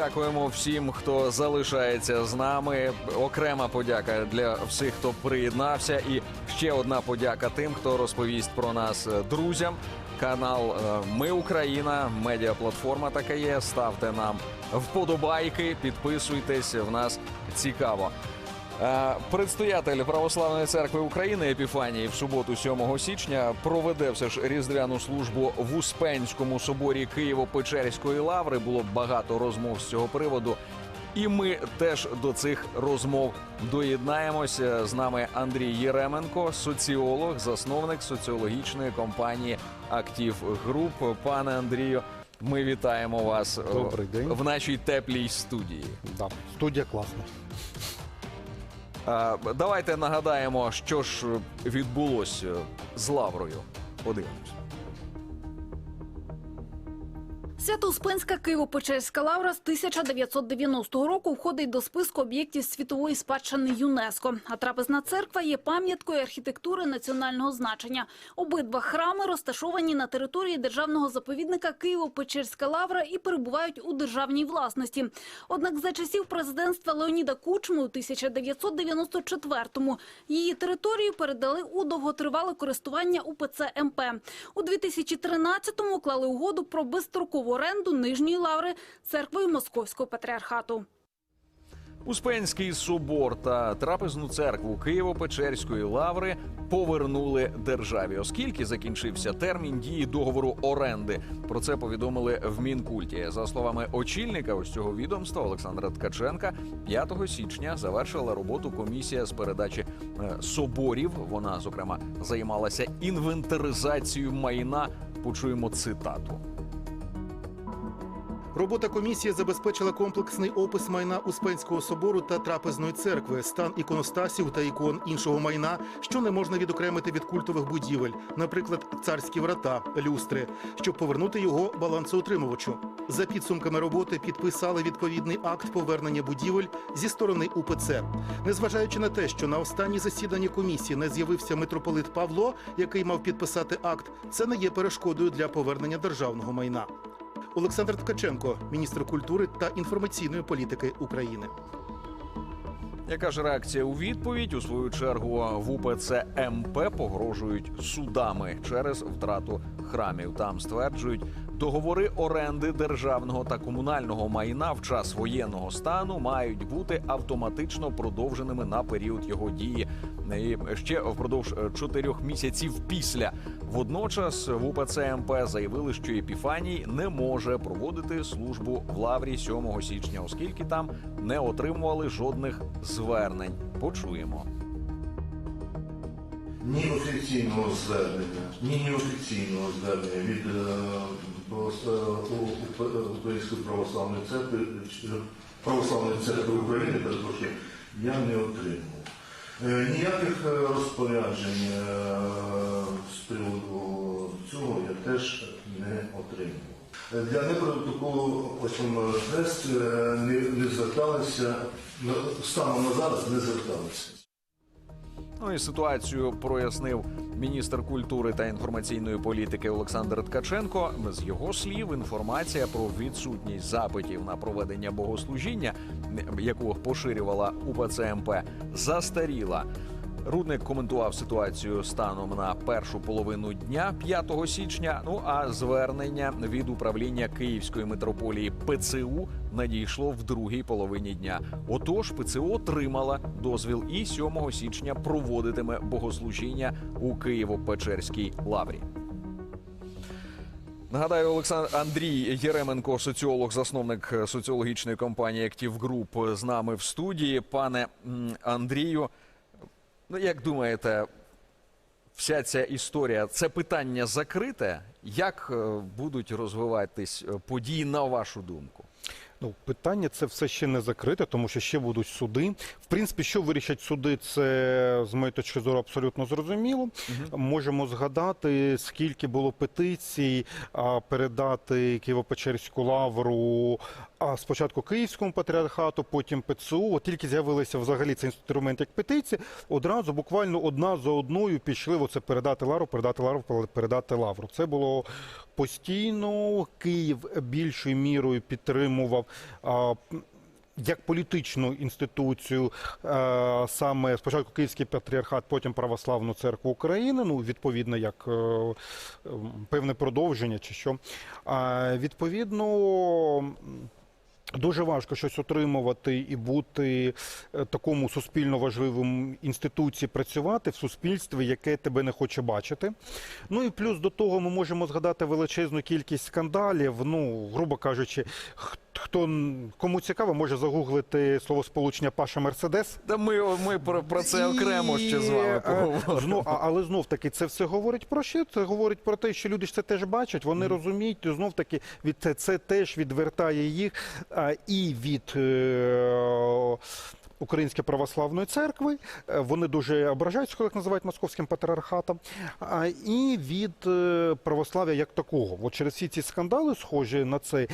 Дякуємо всім, хто залишається з нами. Окрема подяка для всіх, хто приєднався, і ще одна подяка тим, хто розповість про нас е, друзям. Канал е, Ми Україна, медіаплатформа така є. Ставте нам вподобайки, підписуйтесь. В нас цікаво. Е, Предстоятель Православної церкви України Епіфанії в суботу, 7 січня, проведе все ж різдвяну службу в Успенському соборі Києво-Печерської лаври. Було багато розмов з цього приводу. І ми теж до цих розмов доєднаємося. З нами Андрій Єременко, соціолог, засновник соціологічної компанії Актив Груп. Пане Андрію, ми вітаємо вас е, Добрий день. в нашій теплій студії. Да, студія класна. Е, Давайте нагадаємо, що ж відбулося з Лаврою. Подивимось. Свято-Успенська Києво-Печерська лавра з 1990 року входить до списку об'єктів світової спадщини ЮНЕСКО. А трапезна церква є пам'яткою архітектури національного значення. Обидва храми розташовані на території державного заповідника Києво-Печерська лавра і перебувають у державній власності. Однак за часів президентства Леоніда Кучми у 1994-му її територію передали у довготривале користування УПЦ МП. У 2013-му клали угоду про безстрокову оренду нижньої лаври церквою Московського патріархату. Успенський собор та трапезну церкву Києво-Печерської лаври повернули державі, оскільки закінчився термін дії договору оренди. Про це повідомили в Мінкульті. За словами очільника ось цього відомства Олександра Ткаченка, 5 січня завершила роботу комісія з передачі е, соборів. Вона зокрема займалася інвентаризацією майна. Почуємо цитату. Робота комісії забезпечила комплексний опис майна Успенського собору та трапезної церкви, стан іконостасів та ікон іншого майна, що не можна відокремити від культових будівель, наприклад, царські врата, люстри, щоб повернути його балансоутримувачу. За підсумками роботи підписали відповідний акт повернення будівель зі сторони УПЦ. Незважаючи на те, що на останній засіданні комісії не з'явився митрополит Павло, який мав підписати акт, це не є перешкодою для повернення державного майна. Олександр Ткаченко, міністр культури та інформаційної політики України. Яка ж реакція у відповідь? У свою чергу в УПЦ МП погрожують судами через втрату храмів. Там стверджують, договори оренди державного та комунального майна в час воєнного стану мають бути автоматично продовженими на період його дії. І ще впродовж е, чотирьох місяців після. Водночас в УПЦ МП заявили, що Епіфаній не може проводити службу в лаврі 7 січня, оскільки там не отримували жодних звернень. Почуємо. Ні офіційного звернення, ні неофіційного звернення від е, е, Української православної церкви православної церкви України, перепрошую, я не отримав. Е, Ніяких е, розпоряджень е, з приводу цього я теж не отримав. Е, Для непротоколу ось не, не зверталися, станом на зараз не зверталися. Ну і ситуацію прояснив міністр культури та інформаційної політики Олександр Ткаченко. З його слів, інформація про відсутність запитів на проведення богослужіння, яку поширювала УПЦ МП, застаріла. Рудник коментував ситуацію станом на першу половину дня 5 січня. Ну а звернення від управління Київської митрополії ПЦУ надійшло в другій половині дня. Отож, ПЦУ отримала дозвіл і 7 січня проводитиме богослужіння у Києво-Печерській лаврі. Нагадаю, Олександр Андрій Єременко, соціолог, засновник соціологічної компанії Актив Груп, з нами в студії. Пане Андрію, ну як думаєте, вся ця історія це питання закрите? Як е, будуть розвиватись е, події на вашу думку? Ну, питання це все ще не закрите, тому що ще будуть суди. В принципі, що вирішать суди, це з моєї точки зору абсолютно зрозуміло. Можемо згадати, скільки було петицій а, передати Києво-Печерську лавру а, спочатку Київському патріархату, потім ПЦУ. От тільки з'явилися взагалі цей інструмент як петиції, одразу буквально одна за одною пішли оце передати лавру, передати лавру, передати лавру. Це було постійно. Київ більшою мірою підтримував. як політичну інституцію, е, саме спочатку Київський патріархат, потім Православну церкву України, ну відповідно, як е, певне продовження чи що. Відповідно. Дуже важко щось отримувати і бути е, такому суспільно важливому інституції, працювати в суспільстві, яке тебе не хоче бачити. Ну і плюс до того ми можемо згадати величезну кількість скандалів. Ну, грубо кажучи, х- хто кому цікаво, може загуглити словосполучення Паша Мерседес. Та ми, ми про, про це окремо ще з вами е, поговоримо. Знов, але знов таки це все говорить про що? Це говорить про те, що люди ж це теж бачать, вони розуміють, знов таки від це, це теж відвертає їх а, і від. Е, Української православної церкви, Е, вони дуже ображаються, коли їх називають московським патріархатом, і від е, православ'я як такого. От через всі ці скандали, схожі на це,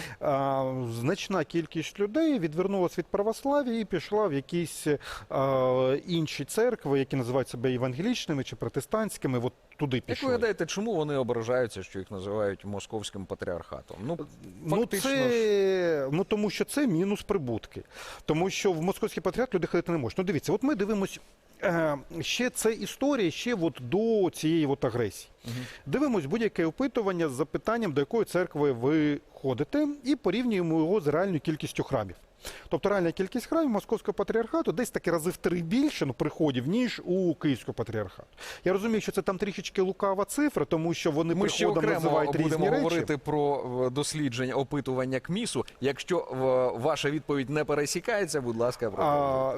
значна кількість людей відвернулася від православ'я і пішла в якісь інші церкви, які називають себе євангелічними чи протестантськими. От туди Як ви пішли. гадаєте, чому вони ображаються, що їх називають московським патріархатом? Ну, Ну, фактично ж- це, ну тому що це мінус прибутки. Тому що в московський люди ходити не можуть. Ну дивіться, от ми дивимось. е, Ще це історія ще от до цієї от агресії. Дивимось будь-яке опитування з запитанням, до якої церкви ви ходите, і порівнюємо його з реальною кількістю храмів. Тобто реальна кількість храмів московського патріархату десь таки рази в три більше ну, приходів, ніж у київського патріархату. Я розумію, що це там трішечки лукава цифра, тому що вони Ми приходом окремо називають різні будемо речі. говорити про е, дослідження опитування КМІСу. Якщо е, ваша відповідь не пересікається, будь ласка. А,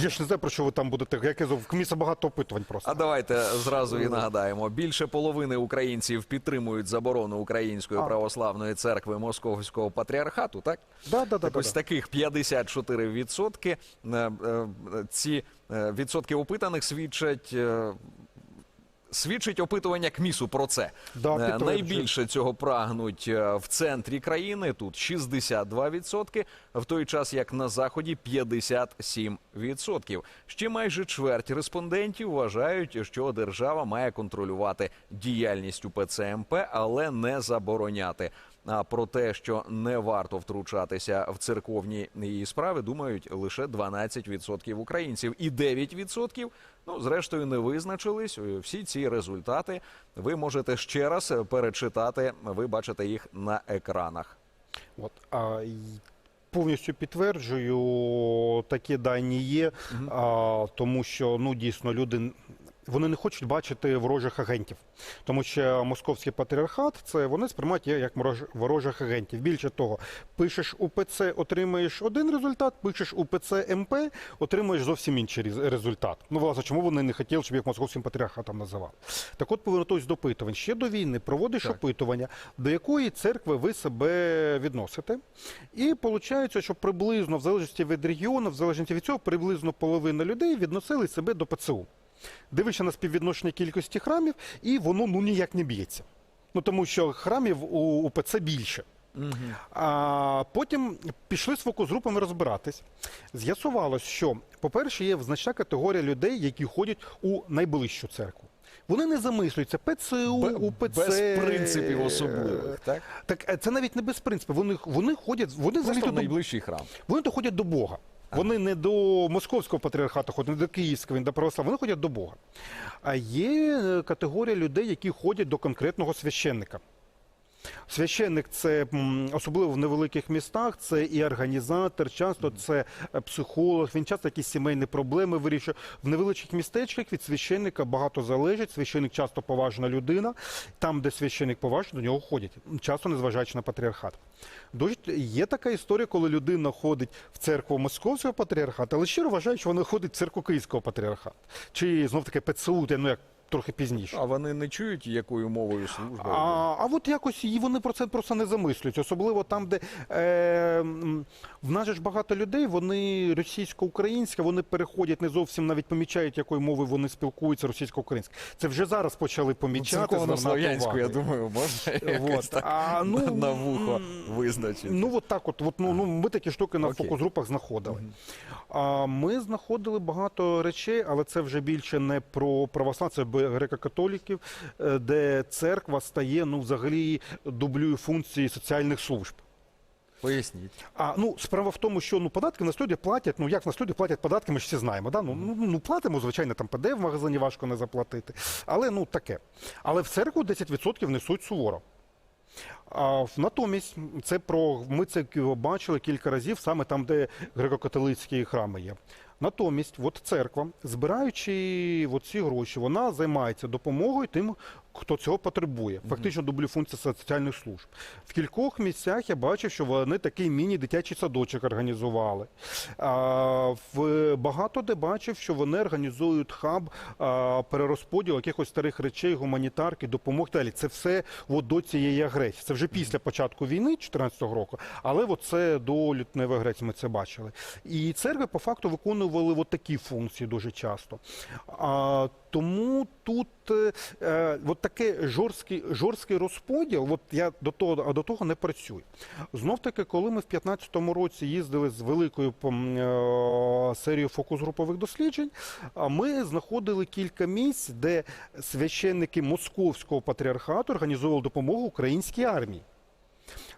я ж не знаю, про що ви там будете. Я казав, в КМІСа багато опитувань просто. А давайте зразу і нагадаємо. Більше половини українців підтримують заборону Української А. православної церкви Московського патріархату. Так да, так да, ось да. таких 54 відсотки. Е, е, Ці е, відсотки опитаних свідчать. Свідчить опитування КМІСу про це. Да. Найбільше цього прагнуть в центрі країни. Тут 62%, в той час як на заході 57%. Ще майже чверть респондентів вважають, що держава має контролювати діяльність УПЦ МП, але не забороняти. А про те, що не варто втручатися в церковні її справи, думають лише 12% українців, і 9% ну зрештою не визначились. Всі ці результати ви можете ще раз перечитати. Ви бачите їх на екранах. От, а, повністю підтверджую, такі дані є, а, тому що ну, дійсно люди. Вони не хочуть бачити ворожих агентів, тому що московський патріархат це вони сприймають є як ворожих агентів. Більше того, пишеш УПЦ, отримаєш один результат, пишеш УПЦ МП, отримуєш зовсім інший результат. Ну, власне, чому вони не хотіли, щоб їх московським патріархатом називали? Так от повернутися до опитувань. Ще до війни проводиш Так. опитування, до якої церкви ви себе відносите. І виходить, що приблизно, в залежності від регіону, в залежності від цього, приблизно половина людей відносили себе до ПЦУ. Дивишся на співвідношення кількості храмів, і воно ну ніяк не б'ється. Ну тому що храмів у УПЦ більше. А потім пішли з фокус-групами розбиратись. З'ясувалось, що, по-перше, є значна категорія людей, які ходять у найближчу церкву. Вони не замислюються ПЦУ, УПЦ. без принципів особливих, так? Так е, це навіть не без принципів. Вони, вони ходять, вони Просто в до, найближчий храм. вони доходять до Бога. Вони не до московського патріархату ходять, не до київського, не до православного, вони ходять до Бога. А є е, категорія людей, які ходять до конкретного священника. Священник це особливо в невеликих містах, це і організатор, часто це е, психолог. Він часто якісь сімейні проблеми вирішує. В невеличких містечках від священника багато залежить. Священник часто поважна людина. Там, де священник поважний, до нього ходять, часто незважаючи на патріархат. Дуже є така історія, коли людина ходить в церкву московського патріархату, але щиро вважає, що вона ходить в церкву київського патріархату. Чи знов таки ПЦУ, ну як трохи пізніше. А вони не чують, якою мовою служба. А, а от якось і вони про це просто не замислюються. Особливо там, де е, в нас ж багато людей, вони російсько-українська, вони переходять не зовсім навіть помічають, якою мовою вони спілкуються російсько-українською. Це вже зараз почали помічати. Церковно-слов'янську, я думаю, можна якось Вот. так А, ну, на, на вухо визначити. Ну, от так от, от ну, ну, ми такі штуки на Окей. фокус-групах знаходили. А ми знаходили багато речей, але це вже більше не про православ, це греко-католиків, е, де церква стає ну взагалі дублює функції соціальних служб. Поясніть. А ну справа в тому, що ну податки на люди платять. Ну як на люди платять податки, ми ж всі знаємо. Да? Ну, ну, ну платимо, звичайно, там ПД в магазині важко не заплатити. Але ну таке. Але в церкву 10% несуть суворо. А натомість це про ми це бачили кілька разів саме там, де греко-католицькі храми є. Натомість, от церква, збираючи от ці гроші, вона займається допомогою тим, хто цього потребує. Фактично дублює функції соціальних служб. В кількох місцях я бачив, що вони такий міні-дитячий садочок організували. А, в багато де бачив, що вони організують хаб а, перерозподіл якихось старих речей, гуманітарки, допомог і далі. Це все от до цієї агресії. Це вже після початку війни 2014 року, але от це до лютневої агресії ми це бачили. І церкви по факту виконували от такі функції дуже часто. А, тому тут е, е, от таке жорсткий, жорсткий розподіл, от я до того, до того не працюю. Знов таки, коли ми в 2015 році їздили з великою е, серією фокус-групових досліджень, ми знаходили кілька місць, де священники московського патріархату організовували допомогу українській армії.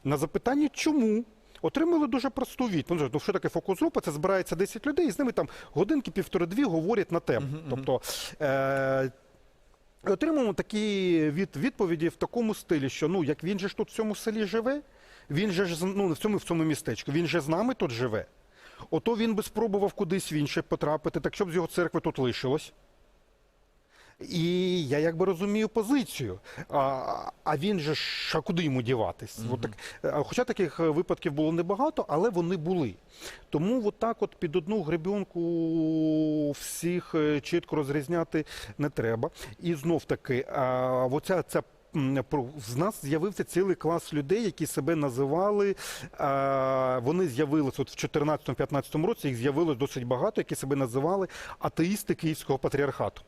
На запитання, чому? Отримали дуже просту відповідь. Ну, що таке фокус-група? Це збирається 10 людей, і з ними там годинки, півтори-дві говорять на тему. Тобто е- отримуємо такі від, відповіді в такому стилі, що ну, як він же ж тут в цьому селі живе, він же ж ну, в цьому в цьому містечку, він же з нами тут живе. Ото він би спробував кудись в інше потрапити, так щоб з його церкви тут лишилось. І я якби розумію позицію. А, а він же ж, а куди йому діватись? От так, хоча таких е, випадків було небагато, але вони були. Тому от так от під одну гребінку всіх е, чітко розрізняти не треба. І знов таки, а, оця ця. В нас з'явився цілий клас людей, які себе називали. Вони з'явилися от в 2014-2015 році. Їх з'явилось досить багато, які себе називали атеїсти Київського патріархату.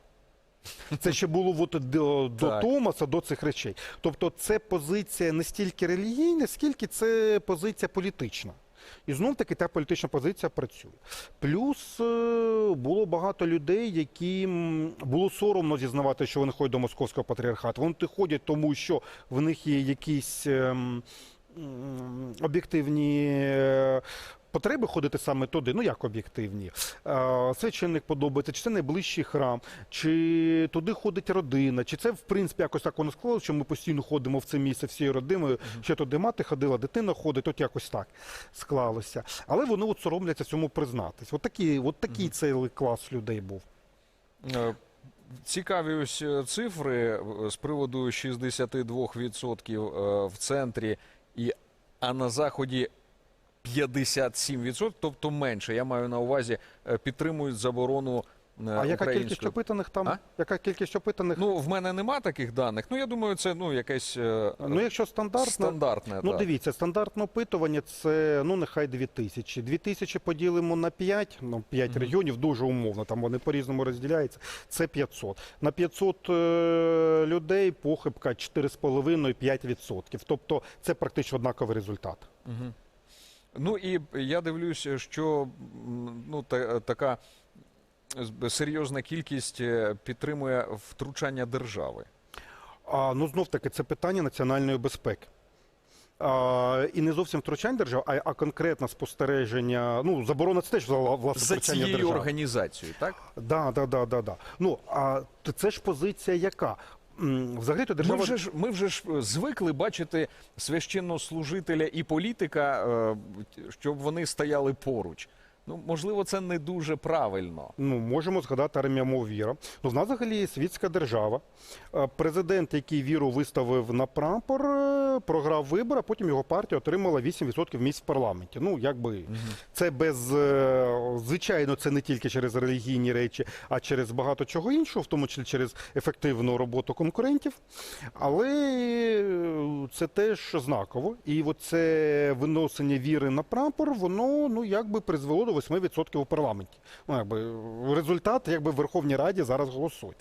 Це ще було от до, до Так. Томаса, до цих речей. Тобто, це позиція не стільки релігійна, скільки це позиція політична. І знов таки та політична позиція працює. Плюс е, було багато людей, яким було соромно зізнавати, що вони ходять до московського патріархату. Вони ходять, тому що в них є якісь ем, м, об'єктивні. е, Потреби ходити саме туди, ну як об'єктивні. Священник подобається, чи це найближчий храм, чи туди ходить родина, чи це в принципі якось так воно склалося, що ми постійно ходимо в це місце всією родиною. Ще туди мати ходила, дитина ходить, от якось так склалося. Але вони от соромляться цьому признатись. От такий, от такий цей клас людей був. Е, Цікаві ось е, цифри е, з приводу 62% е, в центрі, і, а на заході 57%, тобто менше. Я маю на увазі, е, підтримують заборону е, А яка кількість опитаних там? А? Яка кількість опитаних? Ну, в мене нема таких даних. Ну, я думаю, це ну, якесь е, Ну, якщо стандартно, стандартне. Ну, так. дивіться, стандартне опитування це ну нехай 2 тисячі. 2 тисячі поділимо на 5, ну 5 регіонів дуже умовно, там вони по-різному розділяються. Це 500. На 500 е, людей похибка 4,5-5%. Тобто це практично однаковий результат. Ну і я дивлюся, що ну, та, така серйозна кількість е, підтримує втручання держави. А ну знов таки це питання національної безпеки. А, і не зовсім втручання держави, а, а конкретно спостереження. Ну, заборона це теж вла- власне За втручання цією держави. організацією, так? Да, да, да, да, да. Ну а це ж позиція яка? Взагалі то Ми вже ж ми вже ж е, звикли бачити священнослужителя і політика, е, щоб вони стояли поруч. Ну, можливо, це не дуже правильно. Ну, можемо згадати армія мов віра. Ну, в нас взагалі є світська держава. Е, Президент, який віру виставив на прапор, е, програв вибори, а потім його партія отримала 8% місць в парламенті. Ну, якби це без е, звичайно, це не тільки через релігійні речі, а через багато чого іншого, в тому числі через ефективну роботу конкурентів. Але це теж знаково. І оце виносення віри на прапор, воно ну якби призвело до 8% у парламенті. Ну, якби результат, якби в Верховній Раді зараз голосують.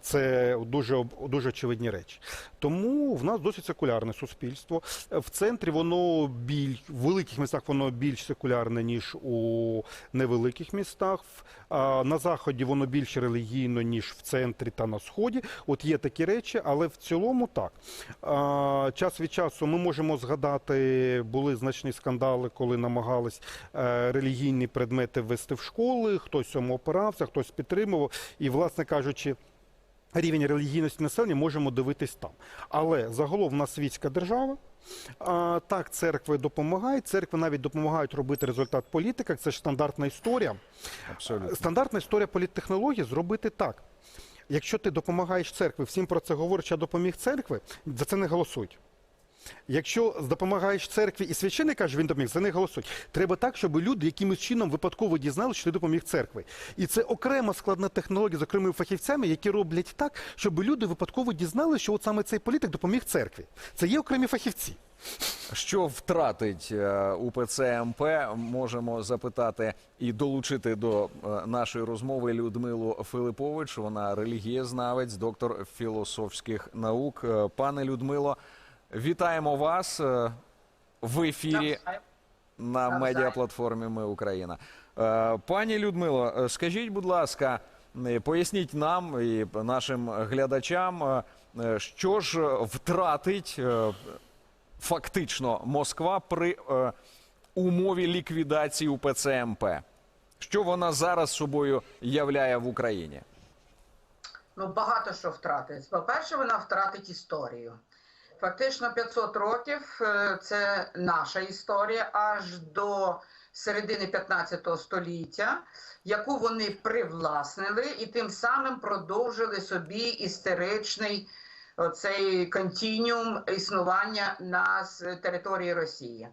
Це дуже дуже очевидні речі. Тому в нас досить секулярне суспільство. В центрі воно біль в великих містах воно більш секулярне ніж у невеликих містах. На заході воно більш релігійно ніж в центрі та на сході. От є такі речі, але в цілому так. Час від часу ми можемо згадати, були значні скандали, коли намагались е, релігійні предмети ввести в школи. Хтось цьому опирався, хтось підтримував. І, власне кажучи, рівень релігійності населення можемо дивитись там. Але загалом в нас світська держава. А, так, церкви допомагають. Церкви навіть допомагають робити результат політика. Це ж стандартна історія. Абсолютно. Стандартна історія політтехнології зробити так. Якщо ти допомагаєш церкві, всім про це говориш, я допоміг церкви, за це не голосують. Якщо допомагаєш церкві і священник каже, він допоміг, за не голосують. Треба так, щоб люди якимось чином випадково дізналися, що ти допоміг церкві. І це окрема складна технологія з окремими фахівцями, які роблять так, щоб люди випадково дізналися, що от саме цей політик допоміг церкві. Це є окремі фахівці. Що втратить е, УПЦ МП, можемо запитати і долучити до е, нашої розмови Людмилу Филипович. Вона релігієзнавець, доктор філософських наук. Е, Пане Людмило, вітаємо вас е, в ефірі на медіаплатформі Ми Україна. Е, Пані Людмило, е, скажіть, будь ласка, поясніть нам і нашим глядачам, що ж втратить фактично Москва при умові ліквідації УПЦ МП? Що вона зараз собою являє в Україні? Ну, багато що втратить. По-перше, вона втратить історію. Фактично 500 років е, це наша історія аж до середини 15 століття, яку вони привласнили і тим самим продовжили собі істеричний оцей континіум існування на території Росії.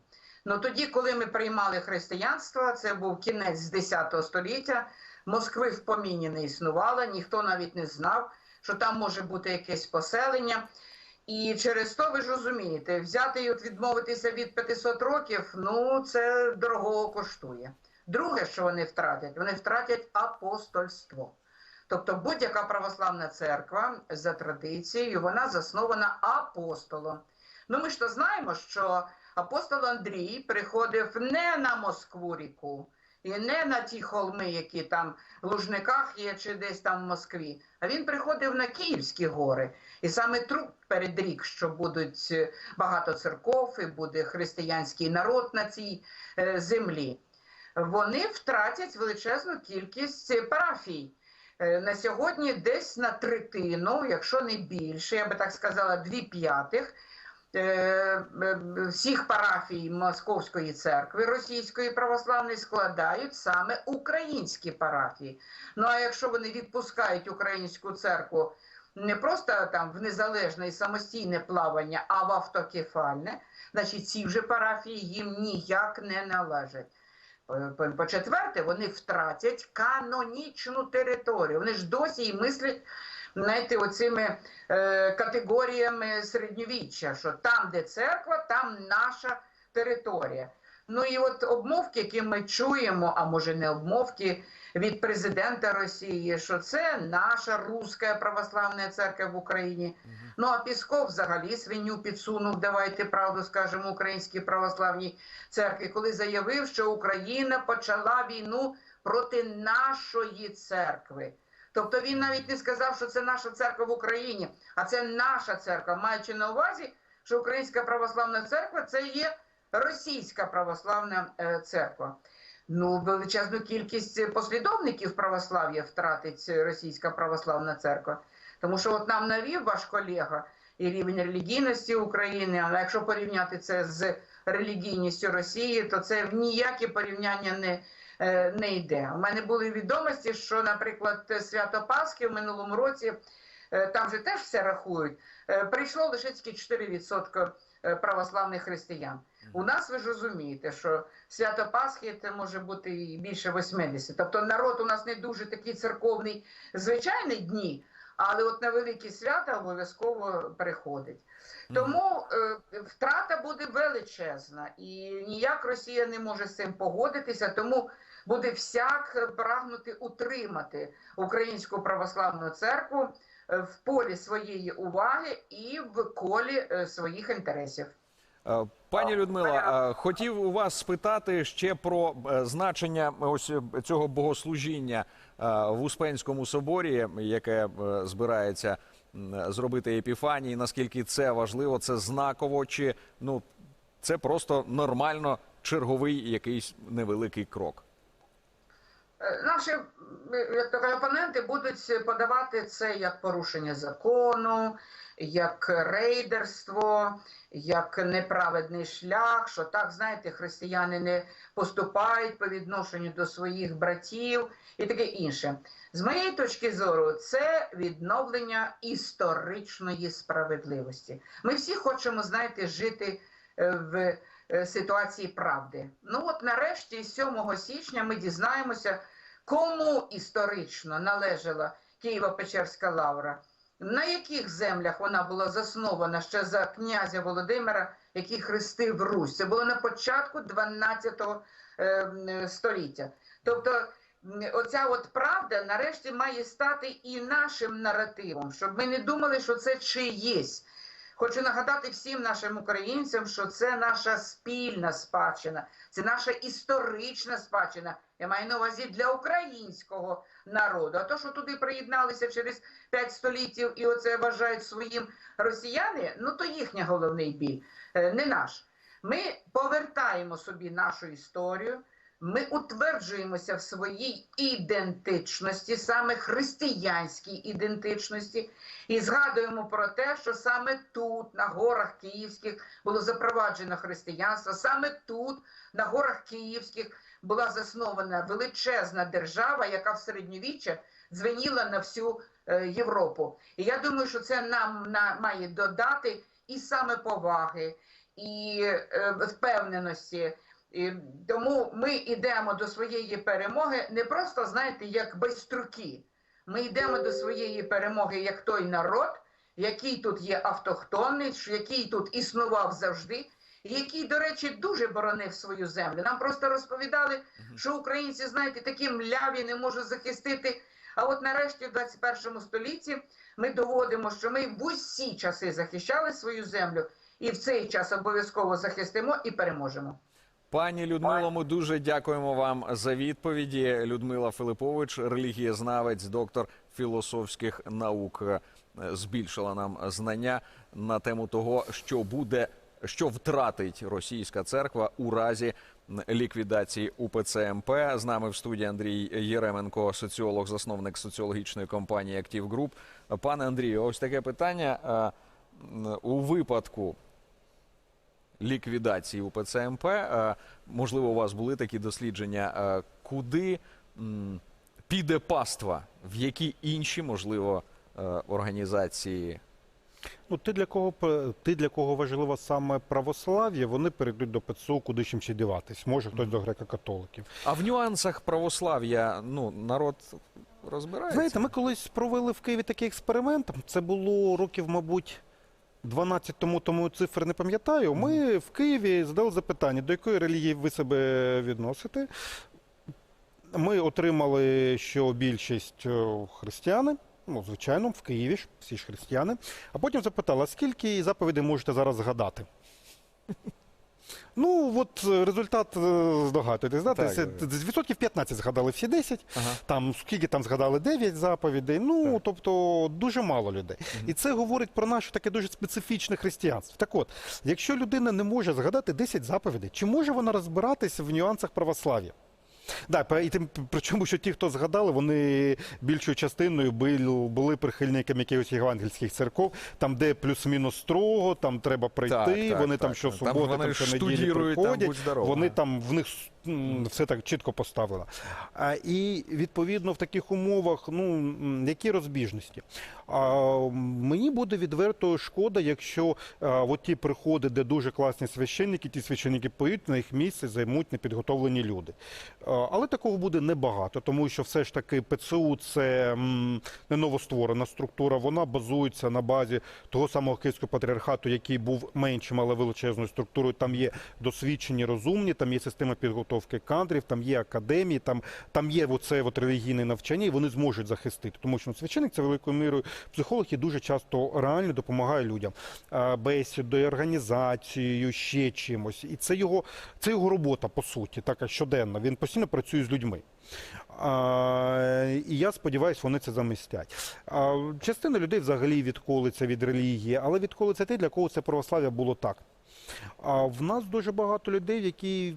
Ну тоді, коли ми приймали християнство, це був кінець з 10 століття. Москви в поміні не існувало, ніхто навіть не знав, що там може бути якесь поселення. І через то ви ж розумієте, взяти і от відмовитися від 500 років, ну це дорого коштує. Друге, що вони втратять, вони втратять апостольство. Тобто будь-яка православна церква за традицією, вона заснована апостолом. Ну ми ж то знаємо, що апостол Андрій приходив не на Москву ріку, і не на ті холми, які там в Лужниках є чи десь там в Москві. А він приходив на Київські гори. І саме труп передрік, що будуть е, багато церков, і буде християнський народ на цій е, землі. Вони втратять величезну кількість е, парафій. На сьогодні десь на третину, якщо не більше, я би так сказала, дві п'ятих всіх парафій Московської церкви Російської православної складають саме українські парафії. Ну а якщо вони відпускають українську церкву не просто там в незалежне і самостійне плавання, а в автокефальне, значить ці вже парафії їм ніяк не належать. По- По четверте, вони втратять канонічну територію. Вони ж досі і мислять знаєте, оцими е, категоріями середньовіччя, що там, де церква, там наша територія. Ну і от обмовки, які ми чуємо, а може не обмовки від президента Росії, що це наша руська православна церква в Україні. Ну а Пісков взагалі свиню підсунув, давайте правду скажемо, українській православній церкві, коли заявив, що Україна почала війну проти нашої церкви. Тобто він навіть не сказав, що це наша церква в Україні, а це наша церква, маючи на увазі, що Українська православна церква це є російська православна е, церква. Ну, величезну кількість послідовників православ'я втратить російська православна церква. Тому що от нам навів ваш колега і рівень релігійності України, але якщо порівняти це з релігійністю Росії, то це в ніяке порівняння не, не йде. У мене були відомості, що, наприклад, свято Пасхи в минулому році е, там же теж все рахують. е, Прийшло лише тільки 4% е, православних християн. У нас ви ж розумієте, що свято Пасхи це може бути і більше 80. Тобто народ у нас не дуже такий церковний звичайний дні, але от на великі свята обов'язково приходить. Тому е, втрата буде величезна, і ніяк Росія не може з цим погодитися, тому буде всяк прагнути утримати українську православну церкву е, в полі своєї уваги і в колі е, своїх інтересів. Е, Пані Людмила, хотів у вас спитати ще про значення ось цього богослужіння в Успенському соборі, яке збирається зробити Епіфаній. Наскільки це важливо, це знаково, чи ну це просто нормально черговий якийсь невеликий крок? Е, Наші опоненти будуть подавати це як порушення закону, як рейдерство, як неправедний шлях, що так, знаєте, християни не поступають по відношенню до своїх братів і таке інше. З моєї точки зору, це відновлення історичної справедливості. Ми всі хочемо, знаєте, жити е, в е, ситуації правди. Ну от нарешті, 7 січня, ми дізнаємося, кому історично належала Києво-Печерська лавра, на яких землях вона була заснована ще за князя Володимира, який хрестив Русь. Це було на початку 12 е, століття. Тобто оця от правда нарешті має стати і нашим наративом, щоб ми не думали, що це чиєсь. Хочу нагадати всім нашим українцям, що це наша спільна спадщина, це наша історична спадщина. Я маю на увазі для українського народу. А то, що туди приєдналися через п'ять століттів і оце вважають своїм росіяни, ну то їхній головний біль, е, не наш. Ми повертаємо собі нашу історію. Ми утверджуємося в своїй ідентичності, саме християнській ідентичності, і згадуємо про те, що саме тут, на горах Київських, було запроваджено християнство, саме тут, на горах Київських, була заснована величезна держава, яка в середньовіччя дзвеніла на всю е, Європу. І я думаю, що це нам на, має додати і саме поваги, і е, впевненості. І тому ми йдемо до своєї перемоги не просто, знаєте, як байструки. Ми йдемо до своєї перемоги як той народ, який тут є автохтонний, який тут існував завжди, який, до речі, дуже боронив свою землю. Нам просто розповідали, що українці, знаєте, такі мляві не можуть захистити. А от нарешті, в 21 столітті, ми доводимо, що ми в усі часи захищали свою землю, і в цей час обов'язково захистимо і переможемо. Пані Людмило, ми дуже дякуємо вам за відповіді. Людмила Филипович, релігієзнавець, доктор філософських наук, е, збільшила нам знання на тему того, що буде, що втратить російська церква у разі ліквідації УПЦ МП. З нами в студії Андрій Єременко, соціолог, засновник соціологічної компанії Актив Груп. Пане Андрію, ось таке питання Е, у випадку ліквідації УПЦ МП. Е, Можливо, у вас були такі дослідження. е, Куди піде паства? В які інші, можливо, організації? Ну, ти для кого ти для кого важливо саме православ'я, вони перейдуть до ПЦУ, куди чим ще діватись. Може хтось до греко-католиків. А в нюансах православ'я ну, народ розбирається? Знаєте, ми колись провели в Києві такий експеримент. Це було років, мабуть, 12 тому, тому цифр не пам'ятаю. Ми в Києві задали запитання, до якої релігії ви себе відносите. Ми отримали, що більшість е, християни. Ну, звичайно, в Києві ж всі ж християни. А потім запитали, а скільки заповідей можете зараз згадати? Ну, от е, результат е, здогадуєтесь, знаєте, Так, це так. з відсотків 15 згадали всі 10, Ага. там скільки там згадали 9 заповідей. Ну, тобто дуже мало людей. І це говорить про наше таке дуже специфічне християнство. Так от, якщо людина не може згадати 10 заповідей, чи може вона розбиратися в нюансах православ'я? Да, і тим причому, що ті, хто згадали, вони більшою частиною були, були прихильниками якихось євангельських церков, там, де плюс-мінус строго, там треба прийти, Так, так, вони там так. що Там суботи, вони там, що неділі штудірують, там, вони там в них все так чітко поставлено. І відповідно в таких умовах, ну які розбіжності? Мені буде відверто шкода, якщо от ті приходи, де дуже класні священники, ті священники поють, на їх місце займуть непідготовлені люди. Але такого буде небагато, тому що все ж таки ПЦУ це не новостворена структура, вона базується на базі того самого Київського патріархату, який був меншим, але величезною структурою. Там є досвідчені, розумні, там є система підготовки підготовки кадрів, там є академії, там, там є оце от релігійне навчання, і вони зможуть захистити. Тому що священик це великою мірою психолог і дуже часто реально допомагає людям бесідою, організацією, ще чимось. І це його, це його робота, по суті, така щоденна. Він постійно працює з людьми. А, і я сподіваюся, вони це замістять. А, частина людей взагалі відколиться від релігії, але відколиться ті, для кого це православ'я було так. А в нас дуже багато людей, які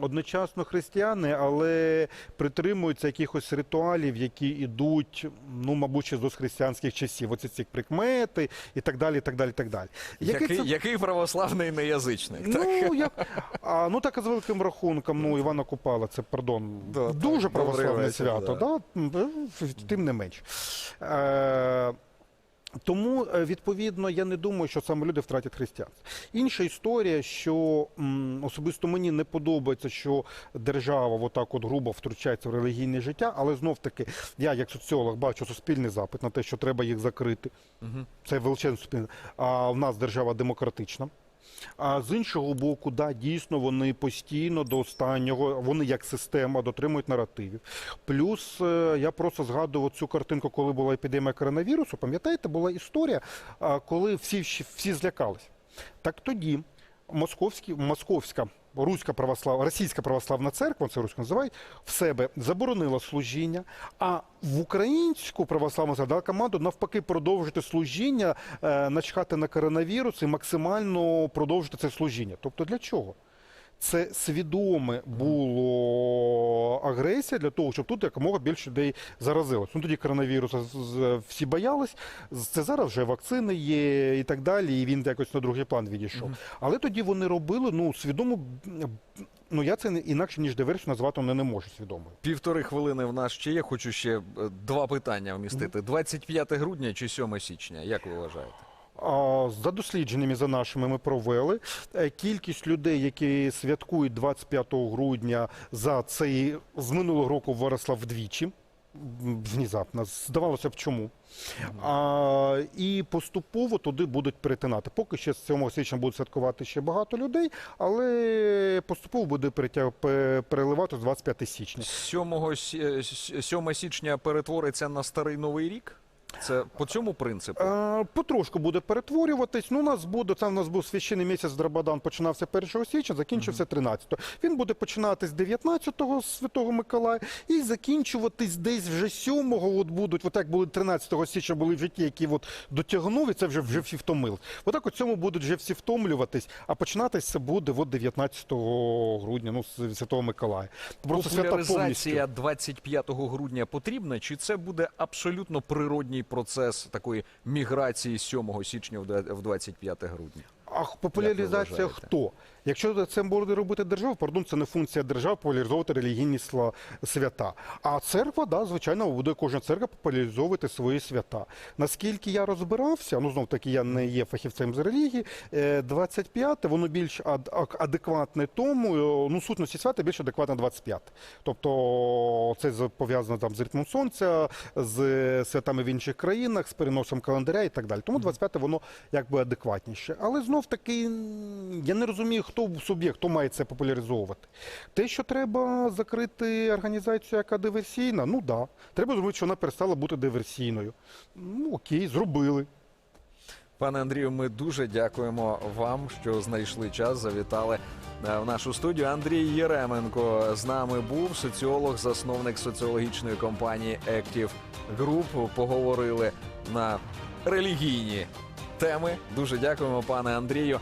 одночасно християни, але притримуються якихось ритуалів, які йдуть, ну, мабуть, ще з християнських часів. Оці ці прикмети і так далі. і так далі, і так далі. Яке Який, це- який православний неязичник? так? Ну, як, а, ну так з великим рахунком, ну, Івана Купала, це, пардон, Да, дуже православне свято, да. м, е, тим не менш. Е, тому, е, відповідно, я не думаю, що саме люди втратять християнство. Інша історія, що м, особисто мені не подобається, що держава отак от грубо втручається в релігійне життя, але знов таки я, як соціолог, бачу суспільний запит на те, що треба їх закрити. Це величезний суспільний. А в нас держава демократична. А з іншого боку, да, дійсно вони постійно до останнього, вони як система дотримують наративів. Плюс е, я просто згадував цю картинку, коли була епідемія коронавірусу. Пам'ятаєте, була історія, коли всі, всі, злякались. Так тоді московські, московська, руська православ, російська православна церква, це руська називають, в себе заборонила служіння, а в українську православну церкву дала команду навпаки продовжити служіння, е, начхати на коронавірус і максимально продовжити це служіння. Тобто для чого? Це свідоме було агресія для того, щоб тут якомога більше людей заразилось. Ну тоді коронавірус всі боялись. Це зараз вже вакцини є і так далі, і він якось на другий план відійшов. Але тоді вони робили ну свідомо. Ну я це інакше ніж диверсію назвати не, не можу свідомою. Півтори хвилини в нас ще є. Хочу ще е, два питання вмістити. 25 грудня чи 7 січня? Як ви вважаєте? За дослідженнями за нашими ми провели. Е, Кількість людей, які святкують 25 грудня за цей з минулого року виросла вдвічі. Внезапно. Здавалося б, чому. А, і поступово туди будуть перетинати. Поки ще з 7 січня будуть святкувати ще багато людей, але поступово буде переливати з 25 січня. 7, сі- 7 січня перетвориться на старий новий рік? Це по цьому принципу? Е, Потрошку буде перетворюватись. Ну, у нас буде там. У нас був священний місяць Драбадан, починався 1 січня, закінчився 13-го. Він буде починатись 19-го Святого Миколая і закінчуватись десь вже 7-го. От будуть, от як були 13 січня, були в житті, які от дотягнули, це вже вже всі втомили. Отак от цьому будуть вже всі втомлюватись, а починатись це буде от 19 грудня, ну Святого Миколая. Просто свята повністю. 25 грудня потрібна, чи це буде абсолютно природній процес такої міграції з 7 січня в 25 грудня? А популяризація хто? Якщо це буде робити держава, пардон, це не функція держави популяризовувати релігійні свята. А церква, да, звичайно, буде кожна церква популяризовувати свої свята. Наскільки я розбирався, ну знов таки я не є фахівцем з релігії. е, 25 воно більш ад- адекватне тому, е, ну сутності свята більш адекватне 25. Тобто це пов'язано там з ритмом сонця, з святами в інших країнах, з переносом календаря і так далі. Тому 25 воно якби адекватніше. Але знов таки я не розумію, хто суб'єкт, хто має це популяризовувати. Те, що треба закрити організацію, яка диверсійна, ну да. Треба зробити, що вона перестала бути диверсійною. Ну окей, зробили. Пане Андрію, ми дуже дякуємо вам, що знайшли час, завітали е, в нашу студію. Андрій Єременко з нами був соціолог, засновник соціологічної компанії Active Group. Поговорили на релігійні теми. Дуже дякуємо, пане Андрію.